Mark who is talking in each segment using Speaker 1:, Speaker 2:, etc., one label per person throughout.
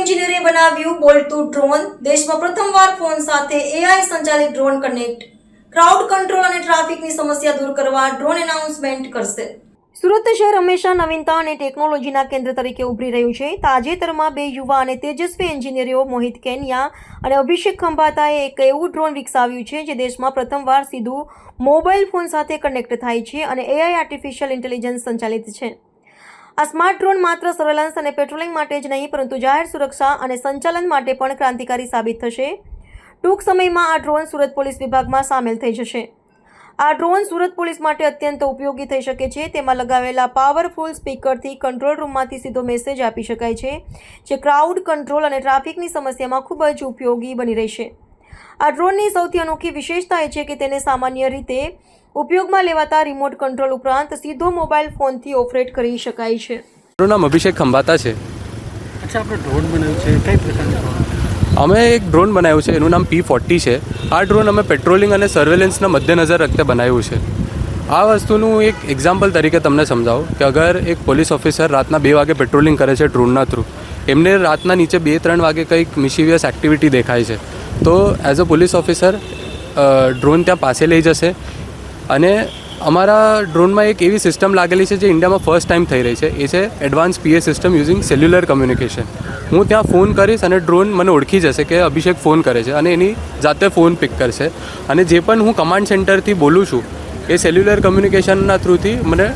Speaker 1: એન્જિનિયરે બનાવ્યું બોલતું ડ્રોન. દેશમાં પ્રથમવાર ફોન સાથે એઆઈ સંચાલિત ડ્રોન કનેક્ટ. ક્રાઉડ કંટ્રોલ અને ટ્રાફિકની સમસ્યા દૂર કરવા ડ્રોન એનાઉન્સમેન્ટ કરશે. સુરત શહેર હંમેશા નવીનતા અને ટેકનોલોજીના કેન્દ્ર તરીકે ઉભરી રહ્યું છે. તાજેતરમાં બે યુવા અને તેજસ્વી એન્જિનિયરો મોહિત કેનિયા અને અભિષેક ખંભાતાએ એક એવું ડ્રોન વિકસાવ્યું છે જે દેશમાં પ્રથમવાર સીધું મોબાઈલ ફોન સાથે કનેક્ટ થાય છે અને એઆઈ આર્ટિફિશિયલ ઇન્ટેલિજન્સ સંચાલિત છે. આ સ્માર્ટ ડ્રોન માત્ર સર્વેલન્સ અને પેટ્રોલિંગ માટે જ નહીં, પરંતુ જાહેર સુરક્ષા અને સંચાલન માટે પણ ક્રાંતિકારી સાબિત થશે. ટૂંક સમયમાં આ ડ્રોન સુરત પોલીસ વિભાગમાં સામેલ થઈ જશે. આ ડ્રોન સુરત પોલીસ માટે અત્યંત ઉપયોગી થઈ શકે છે. તેમાં લગાવેલા પાવરફુલ સ્પીકરથી કંટ્રોલ રૂમમાંથી સીધો મેસેજ આપી શકાય છે, જે ક્રાઉડ કંટ્રોલ અને ટ્રાફિકની સમસ્યામાં ખૂબ જ ઉપયોગી બની રહેશે. આ ડ્રોનની સૌથી અનોખી વિશેષતા એ છે કે તેને સામાન્ય રીતે ઉપયોગમાં લેવાતા રિમોટ કંટ્રોલ ઉપરાંત સીધો મોબાઈલ ફોનથી ઓપરેટ કરી શકાય છે.
Speaker 2: મારું નામ અભિષેક ખંભાતા છે.
Speaker 3: અચ્છા આપણે ડ્રોન બનાવ્યું છે. કઈ પ્રકારનું
Speaker 2: અમે એક ડ્રોન બનાવ્યું છે. એનું નામ પી ફોર્ટી છે. આ ડ્રોન અમે પેટ્રોલિંગ અને સર્વેલન્સના મધ્યનજર રખતે બનાવ્યું છે. આ વસ્તુનું એક એક્ઝામ્પલ તરીકે તમને સમજાવું કે અગર એક પોલીસ ઓફિસર રાતના બે વાગે પેટ્રોલિંગ કરે છે ડ્રોનના થ્રુ એમને રાતના નીચે બે ત્રણ વાગે કંઈક મિશિવિયસ એક્ટિવિટી દેખાય છે. તો as a police officer drone ત્યાં પાસે લઈ જશે. અને અમારા ડ્રોનમાં એક એવી સિસ્ટમ લાગેલી છે જે ઇન્ડિયામાં ફર્સ્ટ ટાઈમ થઈ રહી છે. એ છે advance PA system using cellular communication હું ત્યાં ફોન કરીશ અને ડ્રોન મને ઓળખી જશે કે અભિષેક ફોન કરે છે અને એની જાતે ફોન પિક કરશે. અને જે પણ હું કમાન્ડ સેન્ટરથી બોલું છું, એ સેલ્યુલર કમ્યુનિકેશનના થ્રુથી મને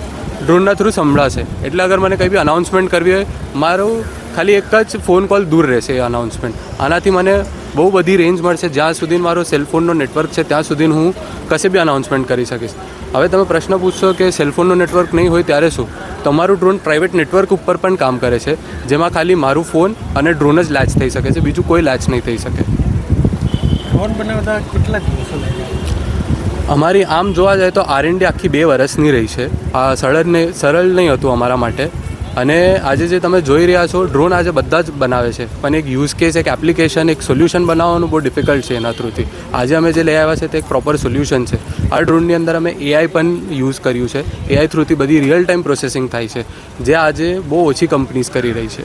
Speaker 2: ડ્રોનના થ્રુ સંભળાશે. એટલે અગર મને કંઈ બી અનાઉન્સમેન્ટ કરવી હોય, મારું ખાલી એક જ ફોન કોલ દૂર રહેશે એ અનાઉન્સમેન્ટ આનાથી મને બહુ બધી રેન્જ મળશે. જ્યાં સુધી મારો સેલફોનનો નેટવર્ક છે ત્યાં સુધી હું કશે બી અનાઉન્સમેન્ટ કરી શકીશ. હવે તમે પ્રશ્ન પૂછશો કે સેલફોનનું નેટવર્ક નહીં હોય ત્યારે શું? તમારું ડ્રોન પ્રાઇવેટ નેટવર્ક ઉપર પણ કામ કરે છે જેમાં ખાલી મારું ફોન અને ડ્રોન જ લેચ થઈ શકે છે બીજું કોઈ લેચ નહીં થઈ શકે.
Speaker 3: ડ્રોન બનાવતા કેટલા દિવસો
Speaker 2: અમારી આમ જોવા જાય તો આર આખી બે વર્ષની રહી છે. આ સરળ નહીં સરળ નહીં હતું અમારા માટે. અને આજે જે તમે જોઈ રહ્યા છો ડ્રોન આજે બધા જ બનાવે છે. પણ એક યુઝ કેસ એક એપ્લિકેશન એક સોલ્યુશન બનાવવાનું બહુ ડિફિકલ્ટ છે એના થ્રુથી આજે અમે જે લઈ આવ્યા છે, તે એક પ્રોપર સોલ્યુશન છે. આ ડ્રોનની અંદર અમે એઆઈ પણ યુઝ કર્યું છે. એઆઈ થ્રુથી બધી રિયલ ટાઈમ પ્રોસેસિંગ થાય છે, જે આજે બહુ ઓછી કંપનીઝ કરી રહી છે.